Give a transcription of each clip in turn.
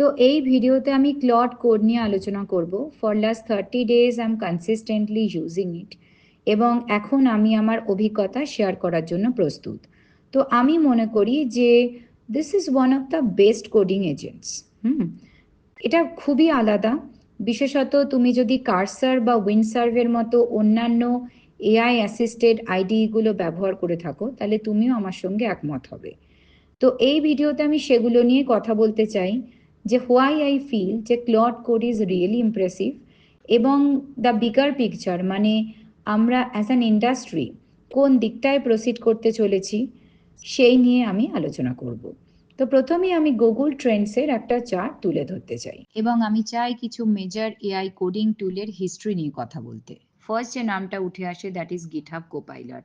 তো এই ভিডিওতে আমি ক্লড কোড নিয়ে আলোচনা করব। For last thirty days I am consistently using it এবং এখন আমি আমার অভিজ্ঞতা শেয়ার করার জন্য প্রস্তুত। তো আমি মনে করি যে this is one of the best coding agents hmm? এটা খুবই আলাদা। বিশেষত তুমি যদি কার্সার বা উইন্ডসার্ভের মতো অন্যান্য এআই অ্যাসিস্টেড আইডিগুলো ব্যবহার করে থাকো, তাহলে তুমিও আমার সঙ্গে একমত হবে। তো এই ভিডিওতে আমি সেগুলো নিয়ে কথা বলতে চাই। যে হোয়াই আই ফিল যে Claude code is really impressive এবং দ্য বিগার পিকচার মানে আমরা অ্যাজ অ্যান ইন্ডাস্ট্রি কোন দিকটায় প্রসিড করতে চলেছি সেই নিয়ে আমি আলোচনা করব। তো প্রথমেই আমি গুগল ট্রেন্ডসের একটা চার্ট তুলে ধরতে চাই। এবং আমি চাই কিছু মেজর এআই কোডিং টুলের হিস্ট্রি নিয়ে কথা বলতে। ফার্স্ট যে নামটা উঠে আসে that is GitHub Copilot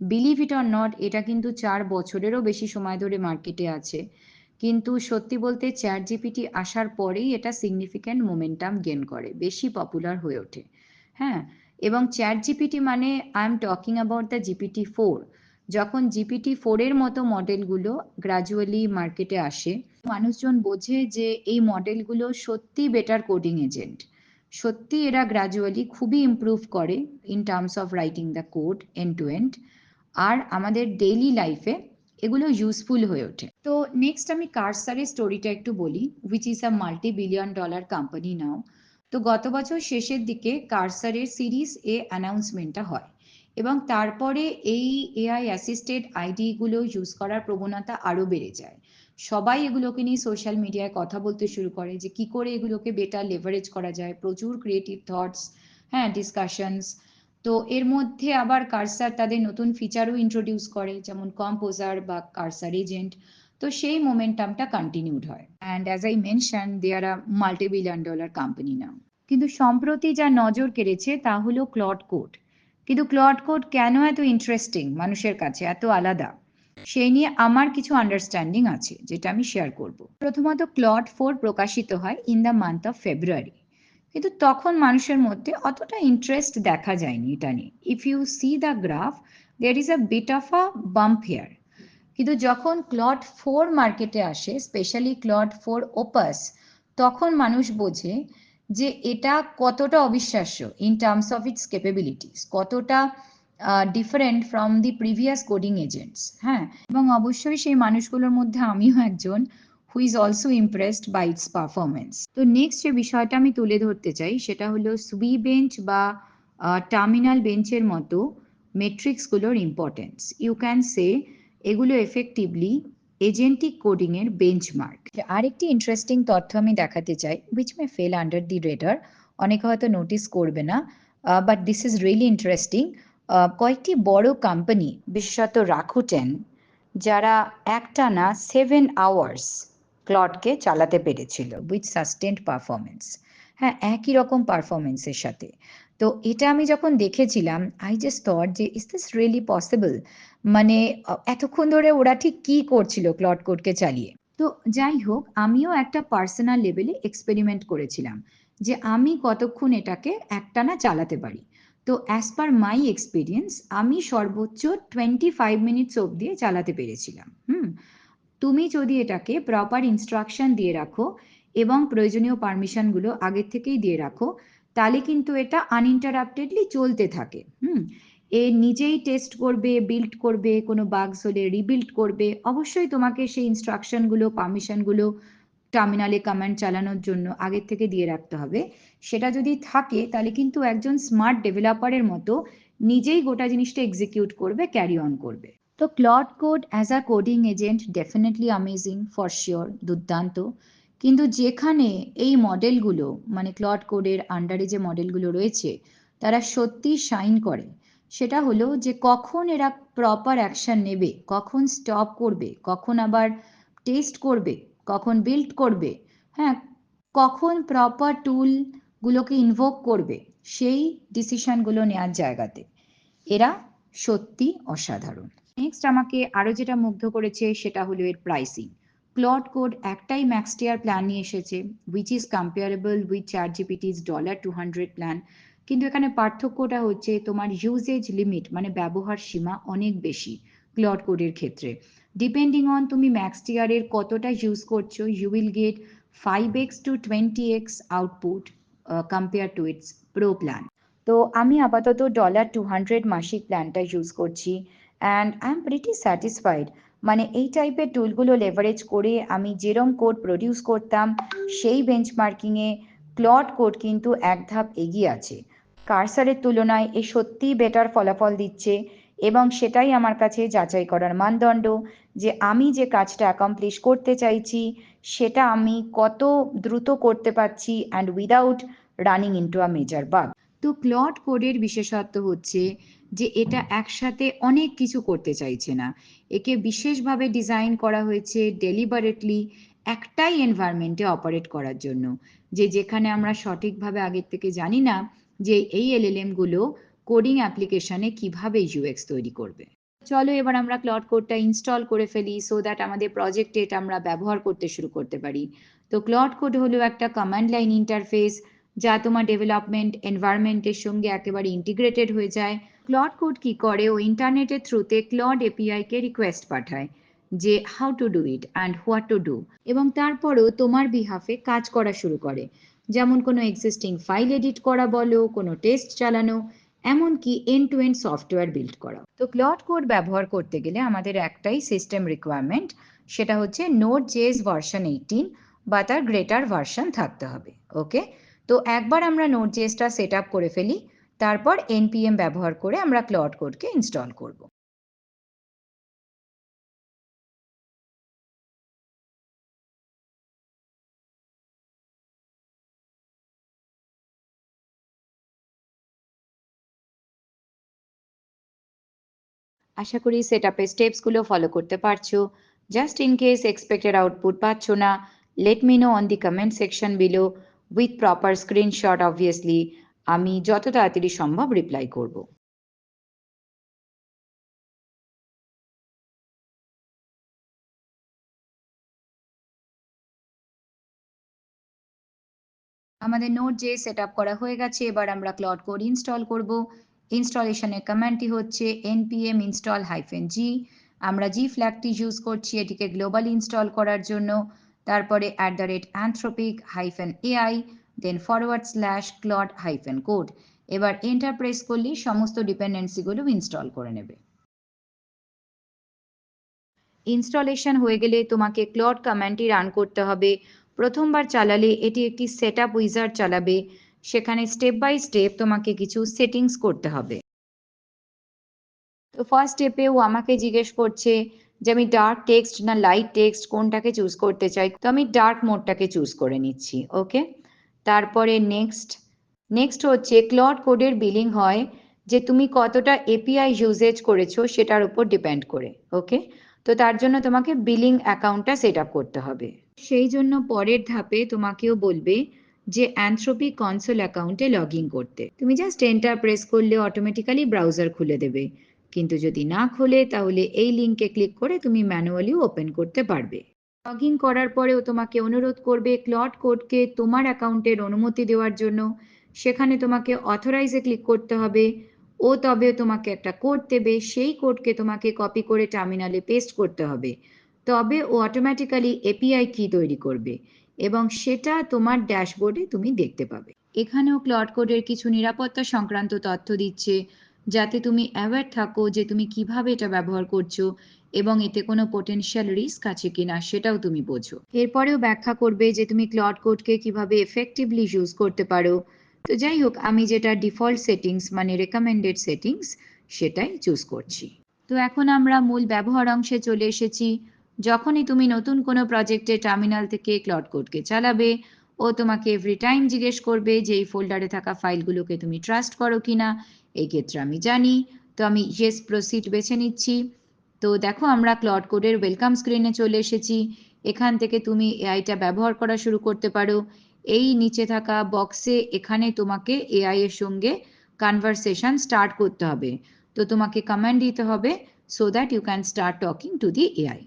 believe it or not এটা কিন্তু চার বছরেরও বেশি সময় ধরে মার্কেটে আছে। কিন্তু সত্যি বলতে চ্যাট জিপিটি আসার পরেই এটা সিগনিফিক্যান্ট মোমেন্টাম গেন করে, বেশি পপুলার হয়ে ওঠে। হ্যাঁ এবং চ্যাট জিপিটি মানে I am talking about the GPT four যখন জিপিটি ফোরের মতো মডেলগুলো গ্রাজুয়ালি মার্কেটে আসে, মানুষজন বোঝে যে এই মডেলগুলো সত্যি বেটার কোডিং এজেন্ট সত্যি এরা গ্রাজুয়ালি খুবই ইমপ্রুভ করে in terms of writing the code end to end আর আমাদের ডেইলি লাইফে এগুলো ইউজফুল হয়ে ওঠে। তো নেক্সট আমি কার্সারের স্টোরিটা একটু বলি which is a multi billion dollar company now তো গত বছর শেষের দিকে কার্সারের সিরিজ এ অ্যানাউন্সমেন্টটা হয়। এবং তারপরে এই এআই অ্যাসিস্টেড আইডিগুলো ইউজ করার প্রবণতা আরও বেড়ে যায়। সবাই এগুলোকে নিয়ে সোশ্যাল মিডিয়ায় কথা বলতে শুরু করে যে কি করে এগুলোকে বেটার লেভারেজ করা যায়। প্রচুর ক্রিয়েটিভ থটস হ্যাঁ ডিসকাশনস তো এর মধ্যে আবার কার্সার তাদের নতুন ফিচারও ইন্ট্রোডিউস করে, যেমন কম্পোজার বা কার্সার এজেন্ট তো সেই মোমেন্টামটা কন্টিনিউড হয়। And as I mention they are a multi billion dollar company now কিন্তু সম্প্রতি যা নজর কেড়েছে, তা হলো ক্লড কোড কিন্তু ক্লড কোড কেন এত ইন্টারেস্টিং মানুষের কাছে, এত আলাদা? সেই নিয়ে আমার কিছু আন্ডারস্ট্যান্ডিং আছে, যেটা আমি শেয়ার করব। প্রথমত ক্লড ফোর প্রকাশিত হয় in the month of February কিন্তু তখন মানুষের মধ্যে অতটা ইন্টারেস্ট দেখা যায়নি এটা নিয়ে। If you see the graph there is a bit of a bump here কিন্তু যখন ক্লড ফোর মার্কেটে আসে স্পেশালি ক্লড ফোর ওপাস তখন মানুষ বোঝে যে এটা কতটা অবিশ্বাস্য in terms of its capabilities কতটা different from the previous coding agents হ্যাঁ? এবং অবশ্যই সেই মানুষগুলোর মধ্যে আমিও একজন who is also impressed by its performance তো নেক্সট যে বিষয়টা আমি তুলে ধরতে চাই, সেটা হলো সুই বেঞ্চ বা টার্মিনাল বেঞ্চের মতো মেট্রিক্সগুলোর ইম্পর্টেন্স ইউ ক্যান সে এগুলো এফেক্টিভলি এজেন্টিক কোডিং এর বেঞ্চমার্ক আরেকটি ইন্টারেস্টিং তথ্য আমি দেখাতে চাই which may fall under the radar অনেকে হয়তো নোটিস করবে না but this is really interesting কয়েকটি বড় কোম্পানি বিশেষত রাখুটেন, যারা একটানা সেভেন আওয়ার্স ক্লডকে চালাতে পেরেছিল উইথ সাস্টেন্ড পারফরমেন্স হ্যাঁ একই রকম পারফরমেন্সের সাথে। তো এটা আমি যখন দেখেছিলাম আই জাস্ট থট যে ইস দিস রিয়েলি পসিবল মানে এতক্ষণ ধরে ওরা ঠিক কি করছিল ক্লড কোডকে চালিয়ে? তো যাই হোক, আমিও একটা পার্সোনাল লেভেলে এক্সপেরিমেন্ট করেছিলাম যে, আমি কতক্ষণ এটাকে একটানা চালাতে পারি। তো অ্যাজ পার মাই এক্সপিরিয়েন্স আমি সর্বোচ্চ টোয়েন্টি ফাইভ মিনিটস অবধি চালাতে পেরেছিলাম। হুম? তুমি যদি এটাকে প্রপার ইনস্ট্রাকশন দিয়ে রাখো এবং প্রয়োজনীয় পারমিশনগুলো আগের থেকেই দিয়ে রাখো, তাহলে কিন্তু এটা আনইন্টারাপ্টেডলি চলতে থাকে। হুম? এ নিজেই টেস্ট করবে বিল্ড করবে, কোনো বাগস হলে রিবিল্ড করবে। অবশ্যই তোমাকে সেই ইনস্ট্রাকশনগুলো পারমিশনগুলো টার্মিনালে কমান্ড চালানোর জন্য আগের থেকে দিয়ে রাখতে হবে। সেটা যদি থাকে, তাহলে কিন্তু একজন স্মার্ট ডেভেলপারের মতো নিজেই গোটা জিনিসটা এক্সিকিউট করবে ক্যারি অন করবে। তো Claude code as a coding agent definitely amazing for sure দুর্দান্ত। কিন্তু যেখানে এই মডেলগুলো মানে ক্লড কোডের আন্ডারে যে মডেলগুলো রয়েছে, তারা সত্যি শাইন করে। সেটা হলো যে কখন এরা প্রপার অ্যাকশন নেবে, কখন স্টপ করবে, কখন আবার টেস্ট করবে, কখন বিল্ড করবে হ্যাঁ কখন প্রপার টুলগুলোকে ইনভোক করবে, সেই ডিসিশনগুলো নেওয়ার জায়গাতে। এরা সত্যি অসাধারণ। নেক্সট আমাকে আরও যেটা মুগ্ধ করেছে সেটা হলো এর প্রাইসিং ক্লড কোড একটাই ম্যাক্স টিয়ার প্ল্যান নিয়ে এসেছে উইচ ইজ কম্পেয়ারেবল উইথ চার GPT's dollar two hundred plan কিন্তু এখানে পার্থক্যটা হচ্ছে তোমার ইউজেজ লিমিট মানে ব্যবহার সীমা অনেক বেশি ক্লড কোডের ক্ষেত্রে। ডিপেন্ডিং অন তুমি ম্যাক্স টিয়ারের কতটা ইউজ করছ you will get five X to twenty X output compare to its pro plan তো আমি আপাতত ডলার টু হান্ড্রেড মাসিক প্ল্যানটা ইউজ করছি। And I am pretty satisfied মানে এই টাইপের টুলগুলো লেভারেজ করে আমি যেরম কোড প্রডিউস করতাম, সেই বেঞ্চমার্কিংয়ে ক্লড কোড কিন্তু এক ধাপ এগিয়ে আছে। কারসারের তুলনায় এ সত্যিই বেটার ফলাফল দিচ্ছে এবং সেটাই আমার কাছে যাচাই করার মানদণ্ড যে আমি যে কাজটা অ্যাকমপ্লিশ করতে চাইছি, সেটা আমি কত দ্রুত করতে পারছি and without running into a major bug তো ক্লড কোডের বিশেষত্ব হচ্ছে যে এটা একসাথে অনেক কিছু করতে চাইছে না। একে বিশেষভাবে ডিজাইন করা হয়েছে ডেলিবারেটলি একটাই এনভায়রনমেন্টে অপারেট করার জন্য। যে যেখানে আমরা সঠিকভাবে আগের থেকে জানি না যে এই এলএলএমগুলো কোডিং অ্যাপ্লিকেশনে কীভাবে ইউএক্স তৈরি করবে। চলো এবার আমরা ক্লড কোডটা ইনস্টল করে ফেলি সো দ্যাট আমাদের প্রজেক্টে এটা আমরা ব্যবহার করতে শুরু করতে পারি। তো ক্লড কোড হলো একটা কমান্ড লাইন ইন্টারফেস যা তোমার ডেভেলপমেন্ট এনভায়রনমেন্টের সঙ্গে একেবারে ইন্টিগ্রেটেড হয়ে যায়। ক্লড কোড কি করে? ও ইন্টারনেটের থ্রুতে ক্লড এপিআই কে রিকোয়েস্ট পাঠায় যে how to do it and what to do এবং তারপরেও তোমার বিহাফে কাজ করা শুরু করে। যেমন কোনো এক্সিস্টিং ফাইল এডিট করা বলো, কোনো টেস্ট চালানো, এমনকি end to end software build করা। তো ক্লড কোড ব্যবহার করতে গেলে আমাদের একটাই সিস্টেম রিকোয়ারমেন্ট সেটা হচ্ছে নোট জেস ভার্সন এইটিন বা তার গ্রেটার ভার্সন থাকতে হবে ওকে তো একবার আমরা নোট জেসটা সেট আপ করে ফেলি, তারপর এনপিএম ব্যবহার করে আমরা ক্লড কোডকে ইনস্টল করব। আশা করি সেট আপের স্টেপসগুলো ফলো করতে পারছ। Just in case expected output পাচ্ছ না let me know on the comment section below with proper screenshot obviously আমি যত তাড়াতাড়ি সম্ভব রিপ্লাই করব। আমাদের নোট যে সেট করা হয়ে গেছে, এবার আমরা ক্লড কোড ইনস্টল করব। ইনস্টলেশনের কমান্ডটি হচ্ছে npm install হাইফেন জি আমরা জি ফ্ল্যাগটি ইউজ করছি, এটিকে গ্লোবাল ইনস্টল করার জন্য। তারপরে at the rate Anthropic hyphen AI then forward slash Claude hyphen code এবার এন্টার প্রেস করলেই সমস্ত ডিপেন্ডেন্সিগুলো ইনস্টল করে নেবে। ইনস্টলেশন হয়ে গেলে তোমাকে ক্লড কমান্ডটি রান করতে হবে। প্রথমবার চালালে এটি একটি সেট আপ উইজার চালাবে। সেখানে স্টেপ বাই স্টেপ তোমাকে কিছু সেটিংস করতে হবে। তো ফার্স্ট স্টেপে ও আমাকে জিজ্ঞেস করছে যে আমি ডার্ক টেক্সট না লাইট টেক্সট কোনটাকে চুজ করতে চাই, তো আমি ডার্ক মোডটাকে চুজ করে নিচ্ছি ওকে তারপরে নেক্সট নেক্সট হচ্ছে ক্লড কোডের বিলিং হয় যে তুমি কতটা এপিআই ইউজেজ করেছ সেটার উপর ডিপেন্ড করে ওকে তো তার জন্য তোমাকে বিলিং অ্যাকাউন্টটা সেট আপ করতে হবে। সেই জন্য পরের ধাপে তোমাকেও বলবে যে অ্যান্থ্রোপি কনসোল অ্যাকাউন্টে লগ ইন করতে। তুমি জাস্ট এন্টার প্রেস করলে অটোমেটিক্যালি ব্রাউজার খুলে দেবে। কিন্তু যদি না খোলে, তাহলে এই লিঙ্কে ক্লিক করে তুমি ম্যানুয়ালিও ওপেন করতে পারবে। লগ ইন করার পরেও তোমাকে অনুরোধ করবে ক্লড কোডকে তোমার অ্যাকাউন্টের অনুমতি দেওয়ার জন্য। সেখানে তোমাকে অথরাইজে ক্লিক করতে হবে। ও তবে তোমাকে একটা কোড দেবে। সেই কোডকে তোমাকে কপি করে টার্মিনালে পেস্ট করতে হবে। তবে ও অটোমেটিক্যালি এপিআই কি তৈরি করবে এবং সেটা তোমার ড্যাশবোর্ডে তুমি দেখতে পাবে। এখানেও ক্লড কোডের কিছু নিরাপত্তা সংক্রান্ত তথ্য দিচ্ছে। যাতে তুমি অ্যাওয়ার থাকো যে তুমি কীভাবে এটা ব্যবহার করছ এবং এতে কোনো পোটেনশিয়াল রিস্ক আছে কিনা সেটাও তুমি বোঝো। এরপরেও ব্যাখ্যা করবে যে তুমি ক্লড কোডকে কীভাবে এফেক্টিভলি ইউজ করতে পারো। তো যাই হোক, আমি যেটা ডিফল্ট সেটিংস মানে রেকমেন্ডেড সেটিংস সেটাই চুজ করছি। তো এখন আমরা মূল ব্যবহার অংশে চলে এসেছি। যখনই তুমি নতুন কোনো প্রজেক্টে টার্মিনাল থেকে ক্লড কোডকে চালাবে, ও তোমাকে এভরি টাইম জিজ্ঞেস করবে যে এই ফোল্ডারে থাকা ফাইলগুলোকে তুমি ট্রাস্ট করো কিনা এই ক্ষেত্রে আমি জানি, তো আমি ইয়েস প্রসিড বেছে নিচ্ছি। তো দেখো, আমরা ক্লড কোডের ওয়েলকাম স্ক্রিনে চলে এসেছি। এখান থেকে তুমি এআইটা ব্যবহার করা শুরু করতে পারো। এই নিচে থাকা বক্সে এখানে তোমাকে এআই এর সঙ্গে কনভারসেশন স্টার্ট করতে হবে। তো তোমাকে কমান্ড দিতে হবে so that you can start talking to the AI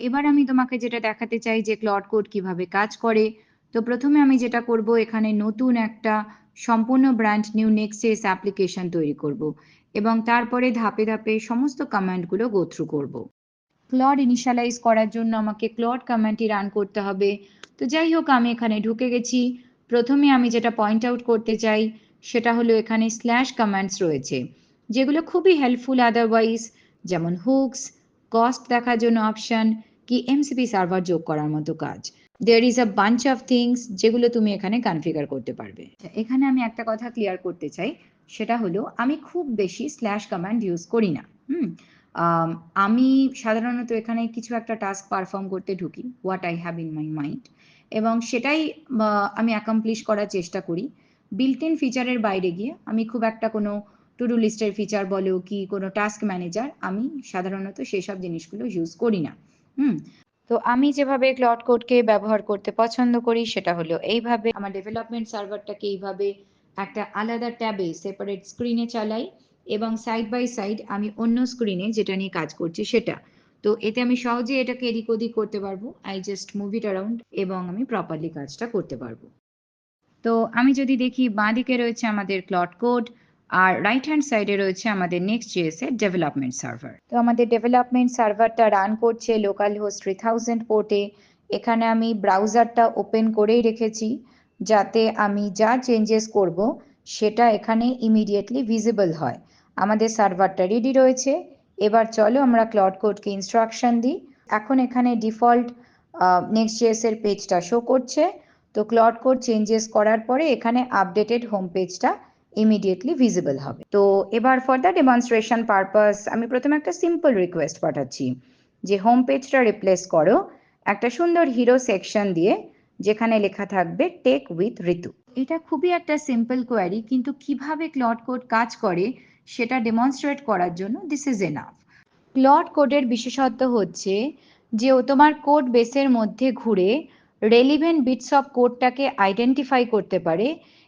এবার আমি তোমাকে যেটা দেখাতে চাই যে ক্লড কোড কীভাবে কাজ করে তো প্রথমে আমি যেটা করব, এখানে নতুন একটা সম্পূর্ণ ব্র্যান্ড নিউ নেক্সেস অ্যাপ্লিকেশন তৈরি করব এবং তারপরে ধাপে ধাপে সমস্ত কমান্ডগুলো গো থ্রু করব। ক্লড ইনিশিয়ালাইজ করার জন্য আমাকে ক্লড কমান্ডটি রান করতে হবে। তো যাই হোক, আমি এখানে ঢুকে গেছি। প্রথমে আমি যেটা পয়েন্ট আউট করতে চাই, সেটা হলো এখানে স্ল্যাশ কমান্ডস রয়েছে, যেগুলো খুবই হেল্পফুল আদারওয়াইজ যেমন হুকস কস্ট দেখার জন্য অপশন কি এমসিপি সার্ভার যোগ করার মতো কাজ। There is a bunch of things যেগুলো তুমি এখানে কনফিগার করতে পারবে। এখানে আমি একটা কথা ক্লিয়ার করতে চাই, সেটা হলো আমি খুব বেশি স্ল্যাশ কমান্ড ইউজ করি না। হুম? আমি সাধারণত এখানে কিছু একটা টাস্ক পারফর্ম করতে ঢুকি what I have in my mind এবং সেটাই আমি অ্যাকমপ্লিশ করার চেষ্টা করি। বিল্ট ইন ফিচারের বাইরে গিয়ে আমি খুব একটা কোনো টু ডু লিস্টের ফিচার বলো কি কোনো টাস্ক ম্যানেজার আমি সাধারণত সেসব জিনিসগুলো ইউজ করি না। হুম? তো আমি যেভাবে ক্লড কোডকে ব্যবহার করতে পছন্দ করি, সেটা হলো এইভাবে আমার ডেভেলপমেন্ট সার্ভারটাকে এইভাবে একটা আলাদা ট্যাবে সেপারেট স্ক্রিনে চালাই এবং সাইড বাই সাইড আমি অন্য স্ক্রিনে যেটা নিয়ে কাজ করছি সেটা। তো এতে আমি সহজে এটাকে এদিক ওদিক করতে পারব। I just move it around এবং আমি প্রপারলি কাজটা করতে পারব। তো আমি যদি দেখি বাঁ দিকে রয়েছে আমাদের ক্লড কোড আর রাইট হ্যান্ড সাইডে রয়েছে আমাদের নেক্সট জিএস এর ডেভেলপমেন্ট সার্ভার তো আমাদের ডেভেলপমেন্ট সার্ভারটা রান করছে লোকাল হোস্ট থ্রি থাউজেন্ড পোর্টে এখানে আমি ব্রাউজারটা ওপেন করেই রেখেছি, যাতে আমি যা চেঞ্জেস করব, সেটা এখানে ইমিডিয়েটলি ভিজিবল হয়। আমাদের সার্ভারটা রেডি রয়েছে। এবার চলো আমরা ক্লড কোডকে ইনস্ট্রাকশন দিই। এখন এখানে ডিফল্ট নেক্সট জিএস এর পেজটা শো করছে। তো ক্লড কোড চেঞ্জেস করার পরে এখানে আপডেটেড হোম পেজটা ইমিডিয়েটলি ভিজিবল হবে। তো এবার ফর দ্য ডেমনস্ট্রেশন পারপাস আমি প্রথমে একটা সিম্পল রিকোয়েস্ট পাঠাচ্ছি যে হোম পেজটা রিপ্লেস করো একটা সুন্দর হিরো সেকশন দিয়ে যেখানে লেখা থাকবে টেক উইথ ঋতু এটা খুবই একটা সিম্পল কোয়ারি কিন্তু কীভাবে ক্লড কোড কাজ করে সেটা ডেমনস্ট্রেট করার জন্য দিস ইজ এনাফ ক্লড কোডের বিশেষত্ব হচ্ছে যে ও তোমার কোড বেসের মধ্যে ঘুরে রেলিভেন্ট বিটস অফ কোডটাকে আইডেন্টিফাই করতে পারে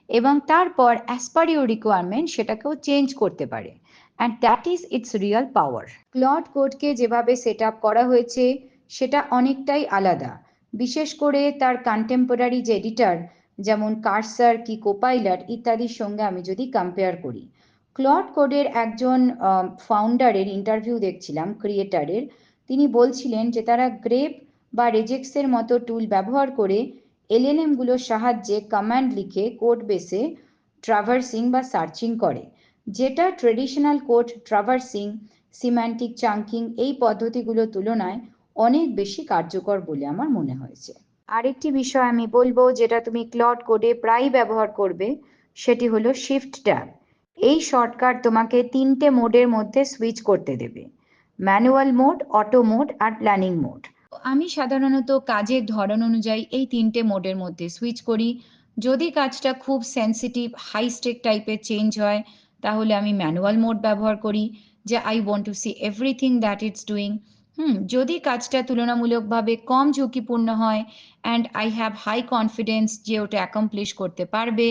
এবং তারপর অ্যাজ পার ইউর রিকোয়ারমেন্ট সেটাকেও চেঞ্জ করতে পারে। And that is its real power Claude কোডকে যেভাবে সেট করা হয়েছে, সেটা অনেকটাই আলাদা। বিশেষ করে তার কন্টেম্পোরারি যে এডিটার যেমন কার্সার কি কোপাইলার ইত্যাদির সঙ্গে আমি যদি কম্পেয়ার করি। ক্লড কোডের একজন ফাউন্ডারের ইন্টারভিউ দেখছিলাম ক্রিয়েটারের তিনি বলছিলেন যে তারা গ্রেপ বা রেজেক্সের মতো টুল ব্যবহার করে এলএনএমগুলোর সাহায্যে কমান্ড লিখে কোড বেসে ট্রাভার্সিং বা সার্চিং করে। যেটা traditional code traversing semantic chunking এই পদ্ধতিগুলোর তুলনায় অনেক বেশি কার্যকর বলে আমার মনে হয়েছে। আরেকটি বিষয় আমি বলব যেটা তুমি ক্লড কোডে প্রায় ব্যবহার করবে, সেটি হলো শিফট ট্যাব এই শর্টকাট তোমাকে তিনটে মোডের মধ্যে সুইচ করতে দেবে। ম্যানুয়াল মোড অটো মোড আর প্ল্যানিং মোড আমি সাধারণত কাজের ধরন অনুযায়ী এই তিনটে মোডের মধ্যে সুইচ করি। যদি কাজটা খুব সেন্সিটিভ হাই স্টেক টাইপের চেঞ্জ হয়, তাহলে আমি ম্যানুয়াল মোড ব্যবহার করি, যে I want to see everything that it's doing hmm, যদি কাজটা তুলনামূলকভাবে কম ঝুঁকিপূর্ণ হয় and I have high confidence যে ওটা অ্যাকমপ্লিশ করতে পারবে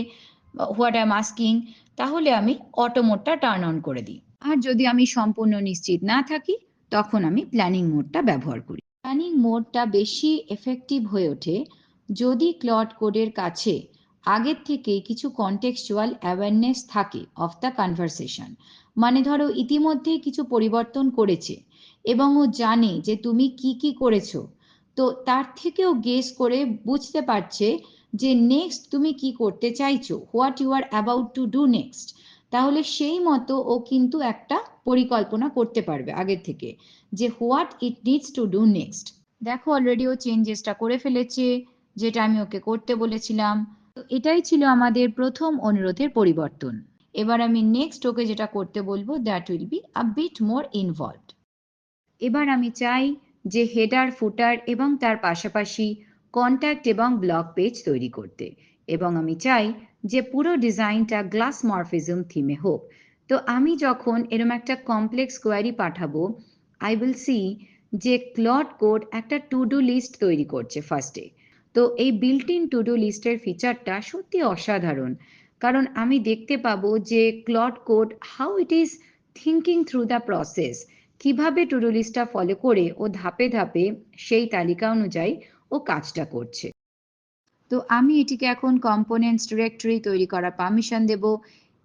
হোয়াট আই মাস্কিং তাহলে আমি অটো মোডটা টার্ন অন করে দিই। আর যদি আমি সম্পূর্ণ নিশ্চিত না থাকি, তখন আমি প্ল্যানিং মোডটা ব্যবহার করি। প্ল্যানিং মোডটা বেশি এফেক্টিভ হয়ে ওঠে যদি ক্লড কোডের কাছে আগের থেকেই কিছু কন্টেক্সচুয়াল অ্যাওয়ারনেস থাকে অফ দ্য কনভারসেশন মানে ধরো ইতিমধ্যেই কিছু পরিবর্তন করেছে এবং ও জানে যে তুমি কি কি করেছ। তো তার থেকেও গেস করে বুঝতে পারছে যে নেক্সট তুমি কি করতে চাইছো what you are about to do next তাহলে সেই মতো ও কিন্তু একটা পরিকল্পনা করতে পারবে আগের থেকে যে what it needs to do next দেখো অলরেডি ও চেঞ্জেসটা করে ফেলেছে, যেটা আমি ওকে করতে বলেছিলাম। তো এটাই ছিল আমাদের প্রথম অনুরোধের পরিবর্তন। এবার আমি নেক্সট ওকে যেটা করতে বলব that will be a bit more involved এবার আমি চাই যে হেডার ফুটার এবং তার পাশাপাশি কন্ট্যাক্ট এবং ব্লগ পেজ তৈরি করতে। এবং আমি চাই যে পুরো ডিজাইনটা গ্লাস মরফিজম থিমে হোক। তো আমি যখন এরম একটা কমপ্লেক্স কোয়ারি পাঠাবো আই উইল সি যে ক্লড কোড একটা টু ডু লিস্ট তৈরি করছে ফার্স্টে। তো এই বিল্ট ইন টু ডু লিস্টের ফিচারটা সত্যি অসাধারণ। কারণ আমি দেখতে পাবো যে Claude code how it is thinking through the process কীভাবে টু ডু লিস্টটা ফলো করে ও ধাপে ধাপে সেই তালিকা অনুযায়ী ও কাজটা করছে। তো আমি এটিকে এখন কম্পোনেন্টস ডিরেক্টরি তৈরি করার পারমিশন দেব।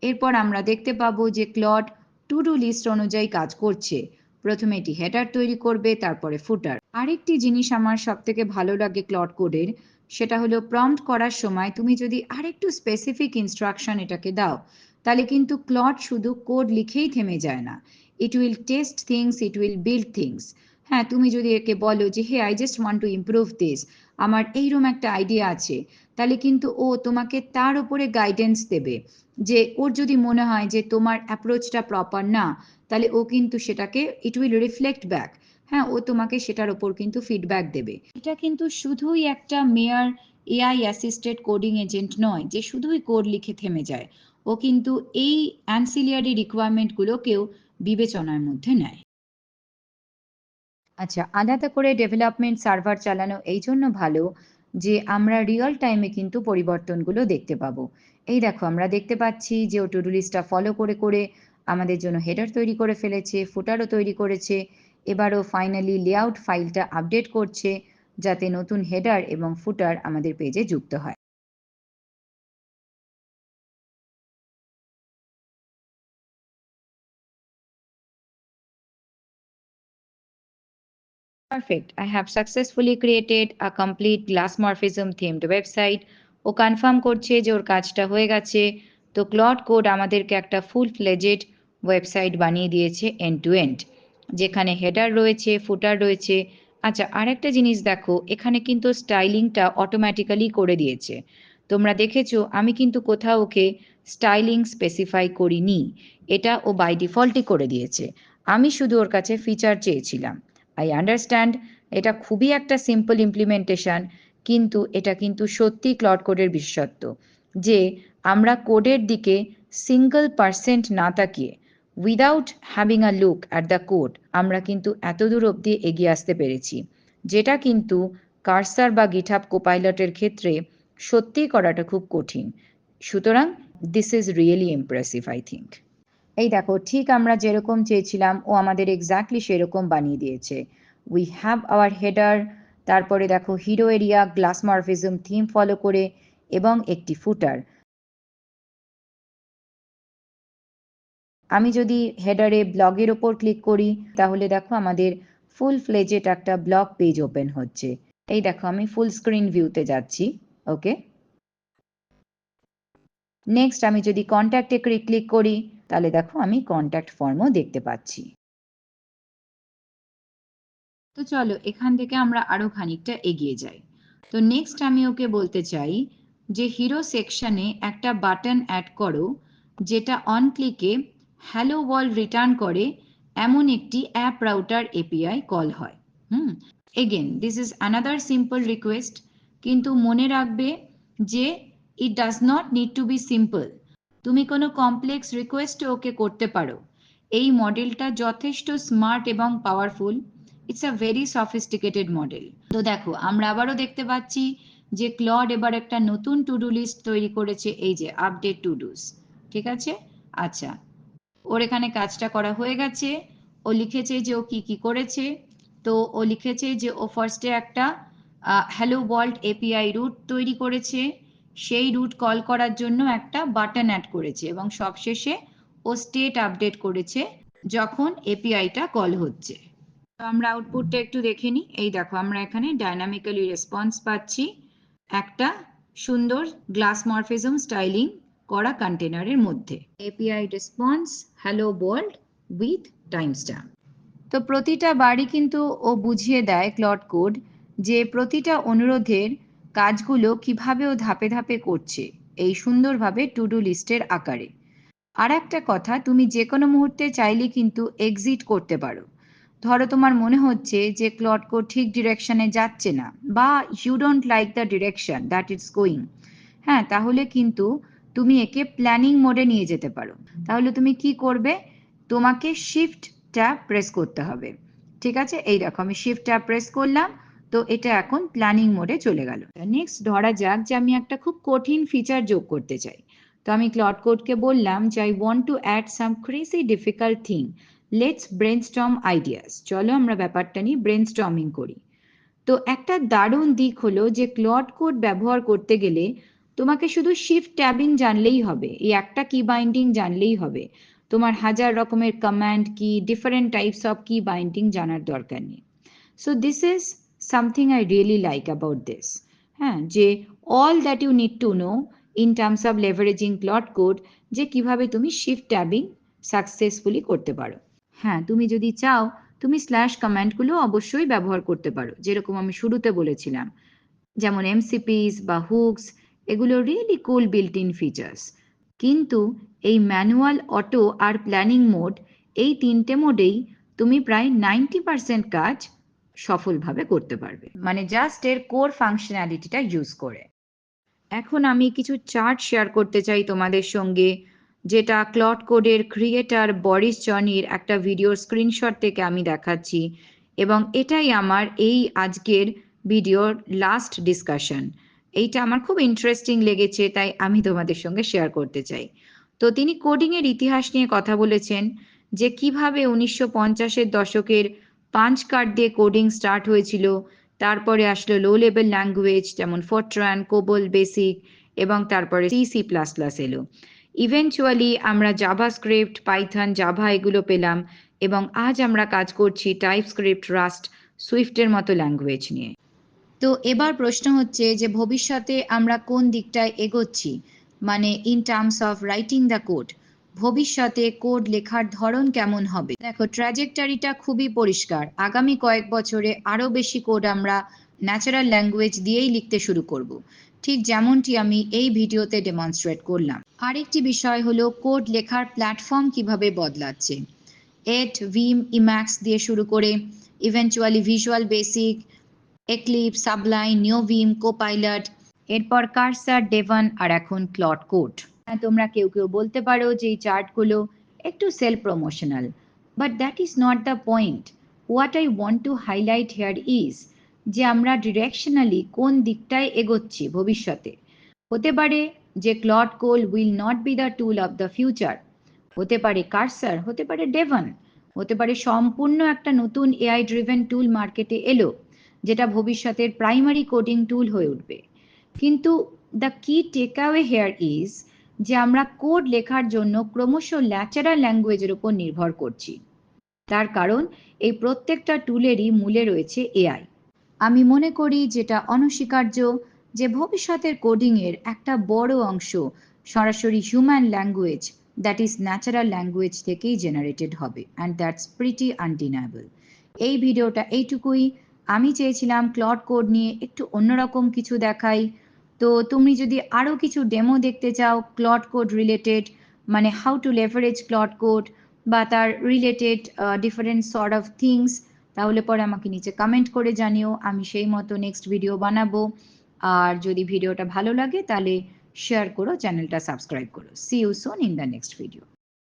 এরপর আমরা দেখতে পাবো যে ক্লড টু ডু লিস্ট অনুযায়ী কাজ করছে। প্রথমে এটি হেডার তৈরি করবে, তারপরে ফুটার আরেকটি জিনিস আমার সব থেকে ভালো লাগে ক্লড কোডের সেটা হলো প্রম্পট করার সময় তুমি যদি আরেকটু স্পেসিফিক ইনস্ট্রাকশন এটাকে দাও, তাহলে কিন্তু ক্লড শুধু কোড লিখেই থেমে যায় না। It will test things it will build things হ্যাঁ তুমি যদি একে বলো যে, hey I just want to improve this আমার এইরকম একটা আইডিয়া আছে। তাহলে কিন্তু ও তোমাকে তার উপরে গাইডেন্স দেবে যে, ওর যদি মনে হয় যে, তোমার অ্যাপ্রোচটা প্রপার না, তাহলে ও কিন্তু সেটাকে ইট উইল রিফ্লেক্ট ব্যাক হ্যাঁ ও তোমাকে সেটার ওপর কিন্তু ফিডব্যাক দেবে। এটা কিন্তু শুধুই একটা mere AI assisted coding agent নয়, যে শুধুই কোড লিখে থেমে যায়। ও কিন্তু এই অ্যান্সিলিয়ারি রিকোয়ারমেন্টগুলোকেও বিবেচনার মধ্যে নেয়। আচ্ছা আলাদা করে ডেভেলপমেন্ট সার্ভার চালানো এই জন্য ভালো যে আমরা রিয়েল টাইমে কিন্তু পরিবর্তনগুলো দেখতে পাবো। এই দেখো, আমরা দেখতে পাচ্ছি যে ও টুডু লিস্টটা ফলো করে করে আমাদের জন্য হেডার তৈরি করে ফেলেছে ফুটারও তৈরি করেছে, এবারও ফাইনালি লেআউট ফাইলটা আপডেট করছে, যাতে নতুন হেডার এবং ফুটার আমাদের পেজে যুক্ত হয়। Perfect. I have successfully created a complete glass morphism themed website. ও কনফার্ম করছে যে ওর কাজটা হয়ে গেছে। তো ক্লড কোড আমাদেরকে একটা ফুল ফ্লেজেড ওয়েবসাইট বানিয়ে দিয়েছে এন্ড টু এন্ড যেখানে হেডার রয়েছে ফুটার রয়েছে। আচ্ছা আরেকটা জিনিস দেখো, এখানে কিন্তু স্টাইলিংটা অটোমেটিক্যালি করে দিয়েছে। তোমরা দেখেছ, আমি কিন্তু কোথাও ওকে স্টাইলিং স্পেসিফাই করিনি। এটা ও বাই ডিফল্টই করে দিয়েছে। আমি শুধু ওর কাছে ফিচার চেয়েছিলাম। আই আন্ডারস্ট্যান্ড এটা খুবই একটা সিম্পল ইমপ্লিমেন্টেশন কিন্তু এটা কিন্তু সত্যি ক্লড কোডের বিশেষত্ব, যে আমরা কোডের দিকে সিঙ্গল পার্সেন্ট না তাকিয়ে without having a look at the code আমরা কিন্তু এত দূর অবধি এগিয়ে আসতে পেরেছি, যেটা কিন্তু কার্সার বা গিটহাব কোপাইলটের ক্ষেত্রে সত্যিই করাটা খুব কঠিন। সুতরাং this is really impressive I think এই দেখো, ঠিক আমরা যেরকম চেয়েছিলাম, ও আমাদের এক্স্যাক্টলি সেরকম বানিয়ে দিয়েছে। উই হ্যাভ আওয়ার হেডার তারপরে দেখো hero area glass morphism theme follow করে, এবং একটি ফুটার আমি যদি হেডারে ব্লগের ওপর ক্লিক করি, তাহলে দেখো আমাদের ফুল ফ্লেজেড একটা ব্লগ পেজ ওপেন হচ্ছে। এই দেখো, আমি ফুল স্ক্রিন ভিউতে যাচ্ছি ওকে নেক্সট আমি যদি কন্ট্যাক্টে ক্লিক করি তাহলে দেখো আমি কন্ট্যাক্ট ফর্মও দেখতে পাচ্ছি। তো চলো এখান থেকে আমরা আরও খানিকটা এগিয়ে যাই। তো নেক্সট আমি ওকে বলতে চাই যে হিরো সেকশনে একটা বাটন অ্যাড করো, যেটা অন ক্লিকে হ্যালো ওয়ার্ল্ড রিটার্ন করে এমন একটি অ্যাপ রাউটার এপিআই কল হয়। হুম? Again this is another simple request কিন্তু মনে রাখবে যে it does not need to be simple তুমি কোনো কমপ্লেক্স রিকোয়েস্ট ওকে করতে পারো। এই মডেলটা যথেষ্ট স্মার্ট এবং powerful it's a very sophisticated model তো দেখো, আমরা আবারও দেখতে পাচ্ছি যে ক্লড এবার একটা নতুন টু ডু লিস্ট তৈরি করেছে, এই যে আপডেট টু ডুস ঠিক আছে? আচ্ছা ওর এখানে কাজটা করা হয়ে গেছে। ও লিখেছে যে ও কি কি করেছে। তো ও লিখেছে যে ও ফার্স্টে একটা হ্যালো ওয়ার্ল্ড এপিআই রুট তৈরি করেছে। সেই রুট কল করার জন্য একটা বাটন অ্যাড করেছে এবং সবশেষে ও স্টেট আপডেট করেছে যখন এপিআইটা কল হচ্ছে। তো আমরা আউটপুটটা একটু দেখে নিই। এই দেখো, আমরা এখানে ডাইনামিক্যালি রেসপন্স পাচ্ছি। একটা সুন্দর গ্লাস মরফিজম স্টাইলিং করা কন্টেনারের মধ্যে। API response hello world with time stamp তো প্রতিটা বাড়ি কিন্তু ও বুঝিয়ে দেয় ক্লড কোড যে প্রতিটা অনুরোধের কাজগুলো কীভাবে ও ধাপে ধাপে করছে, এই সুন্দরভাবে টু ডু লিস্টের আকারে। আর একটা কথা, তুমি যে কোনো মুহূর্তে চাইলে কিন্তু এক্সিট করতে পারো। ধরো তোমার মনে হচ্ছে যে ক্লড কোড ঠিক ডিরেকশনে যাচ্ছে না, বা you don't like the direction that it's going হ্যাঁ তাহলে কিন্তু তুমি একে প্ল্যানিং মোডে নিয়ে যেতে পারো। তাহলে তুমি কি করবে? তোমাকে শিফট ট্যাব প্রেস করতে হবে। ঠিক আছে? এই দেখো, আমি শিফট প্রেস করলাম তো এটা এখন প্ল্যানিং মোডে চলে গেল। নেক্সট ধরা যাক যে আমি একটা খুব কঠিন ফিচার যোগ করতে চাই। তো আমি ক্লড কোডকে বললাম যে I want to add some crazy difficult thing let's brainstorm ideas চলো আমরা ব্যাপারটা নিয়ে ব্রেনস্টর্মিং করি। তো একটা দারুণ দিক হলো যে ক্লড কোড ব্যবহার করতে গেলে তোমাকে শুধু শিফট ট্যাবিং জানলেই হবে। এই একটা কি বাইন্ডিং জানলেই হবে। তোমার হাজার রকমের command key different types of key binding জানার দরকার নেই। So this is something I really like about this হ্যাঁ যে all that you need to know in terms of leveraging Claude code যে কীভাবে তুমি শিফট ট্যাবিং সাকসেসফুলি করতে পারো। হ্যাঁ তুমি যদি চাও, তুমি স্ল্যাশ কমান্ডগুলো অবশ্যই ব্যবহার করতে পারো, যেরকম আমি শুরুতে বলেছিলাম। যেমন এমসিপিস বা হুকস এগুলো really cool built in features কিন্তু এই ম্যানুয়াল অটো আর প্ল্যানিং মোড এই তিনটে মোডেই তুমি প্রায় নাইনটি পার্সেন্ট কাজ সফলভাবে করতে পারবে। মানে জাস্ট এর কোর ফাংশনালিটিটা ইউজ করে। এখন আমি কিছু চার্ট শেয়ার করতে চাই তোমাদের সঙ্গে, যেটা ক্লট কোডের ক্রিয়েটার বরিস জনির একটা ভিডিওর স্ক্রিনশট থেকে আমি দেখাচ্ছি এবং এটাই আমার এই আজকের ভিডিওর লাস্ট ডিসকাশন এইটা আমার খুব ইন্টারেস্টিং লেগেছে, তাই আমি তোমাদের সঙ্গে শেয়ার করতে চাই। তো তিনি কোডিংয়ের ইতিহাস নিয়ে কথা বলেছেন যে কীভাবে উনিশশো পঞ্চাশের দশকের পাঞ্চ কার্ড দিয়ে কোডিং স্টার্ট হয়েছিল। তারপরে আসলো লো লেভেল ল্যাঙ্গুয়েজ যেমন ফোট্রান কোবল বেসিক এবং তারপরে সি সি প্লাস প্লাস এলো। ইভেনচুয়ালি আমরা জাভা স্ক্রিপ্ট পাইথন জাভা এগুলো পেলাম এবং আজ আমরা কাজ করছি টাইপ স্ক্রিপ্ট রাস্ট সুইফটের মতো ল্যাঙ্গুয়েজ নিয়ে। তো এবার প্রশ্ন হচ্ছে যে ভবিষ্যতে আমরা কোন দিকটায় এগোচ্ছি? মানে in terms of writing the code ভবিষ্যতে কোড লেখার ধরন কেমন হবে? দেখো ট্র্যাজেক্টারিটা খুবই পরিষ্কার। আগামী কয়েক বছরে আরও বেশি কোড আমরা ন্যাচারাল ল্যাঙ্গুয়েজ দিয়েই লিখতে শুরু করব। ঠিক যেমনটি আমি এই ভিডিওতে ডেমনস্ট্রেট করলাম। আরেকটি বিষয় হলো কোড লেখার প্ল্যাটফর্ম কীভাবে বদলাচ্ছে। এট, ভিম, ইম্যাক্স দিয়ে শুরু করে eventually visual basic Eclipse Sublime Neovim Copilot এরপর কারসার ডেভন আর এখন ক্লট কোড তোমরা কেউ কেউ বলতে পারো যে এই চার্টগুলো একটু self promotional but that is not the point what I want to highlight here is যে আমরা ডিরেকশনালি কোন দিকটায় এগোচ্ছি ভবিষ্যতে। হতে পারে যে Claude code will not be the tool of the future হতে পারে কারসার হতে পারে ডেভন হতে পারে সম্পূর্ণ একটা নতুন এআই ড্রিভেন টুল মার্কেটে এলো, যেটা ভবিষ্যতের প্রাইমারি কোডিং টুল হয়ে উঠবে। কিন্তু দ্য কি টেক অ্যাওয়ে হেয়ার ইজ যে আমরা কোড লেখার জন্য ক্রমশ ন্যাচারাল ল্যাঙ্গুয়েজের উপর নির্ভর করছি। তার কারণ, এই প্রত্যেকটা টুলেরই মূলে রয়েছে এআই। আমি মনে করি যেটা অনস্বীকার্য, যে ভবিষ্যতের কোডিংয়ের একটা বড় অংশ সরাসরি human language that is natural language থেকেই জেনারেটেড হবে অ্যান্ড দ্যাটস প্রিটি আনডিনায়েবল এই ভিডিওটা এইটুকুই। আমি চেয়েছিলাম ক্লড কোড নিয়ে একটু অন্যরকম কিছু দেখাই। তো তুমি যদি আরও কিছু ডেমো দেখতে চাও ক্লড কোড রিলেটেড মানে how to leverage Claude code বা তার related different sort of things তাহলে পরে আমাকে নিচে কমেন্ট করে জানিও, আমি সেই মতো নেক্সট ভিডিও বানাবো। আর যদি ভিডিওটা ভালো লাগে, তাহলে শেয়ার করো চ্যানেলটা সাবস্ক্রাইব করো। See you soon in the next video